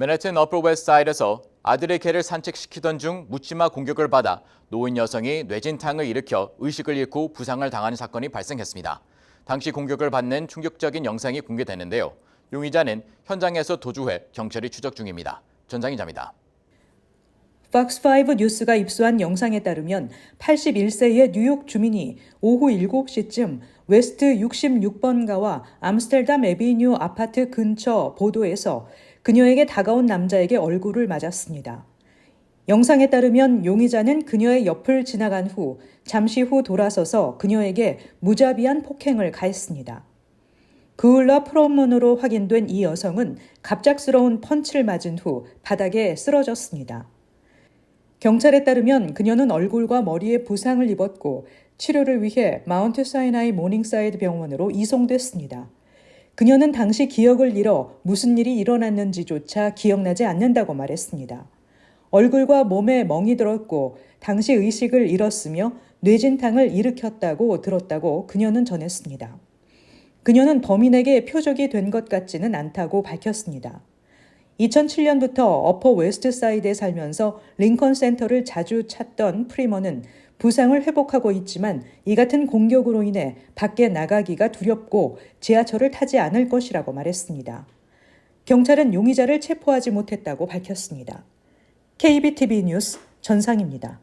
맨해튼 어플 웨스트사이드에서 아들의 개를 산책시키던 중 묻지마 공격을 받아 노인 여성이 뇌진탕을 일으켜 의식을 잃고 부상을 당하는 사건이 발생했습니다. 당시 공격을 받는 충격적인 영상이 공개됐는데요. 용의자는 현장에서 도주해 경찰이 추적 중입니다. 전장 기자입니다. 팍스5 뉴스가 입수한 영상에 따르면 81세의 뉴욕 주민이 오후 7시쯤 웨스트 66번가와 암스테르담 에비뉴 아파트 근처 보도에서 그녀에게 다가온 남자에게 얼굴을 맞았습니다. 영상에 따르면 용의자는 그녀의 옆을 지나간 후 잠시 후 돌아서서 그녀에게 무자비한 폭행을 가했습니다. 그을라 프로문으로 확인된 이 여성은 갑작스러운 펀치를 맞은 후 바닥에 쓰러졌습니다. 경찰에 따르면 그녀는 얼굴과 머리에 부상을 입었고 치료를 위해 마운트 사이나이 모닝사이드 병원으로 이송됐습니다. 그녀는 당시 기억을 잃어 무슨 일이 일어났는지조차 기억나지 않는다고 말했습니다. 얼굴과 몸에 멍이 들었고 당시 의식을 잃었으며 뇌진탕을 일으켰다고 들었다고 그녀는 전했습니다. 그녀는 범인에게 표적이 된 것 같지는 않다고 밝혔습니다. 2007년부터 어퍼 웨스트 사이드에 살면서 링컨 센터를 자주 찾던 프리머는 부상을 회복하고 있지만 이 같은 공격으로 인해 밖에 나가기가 두렵고 지하철을 타지 않을 것이라고 말했습니다. 경찰은 용의자를 체포하지 못했다고 밝혔습니다. KBTV 뉴스 전상입니다.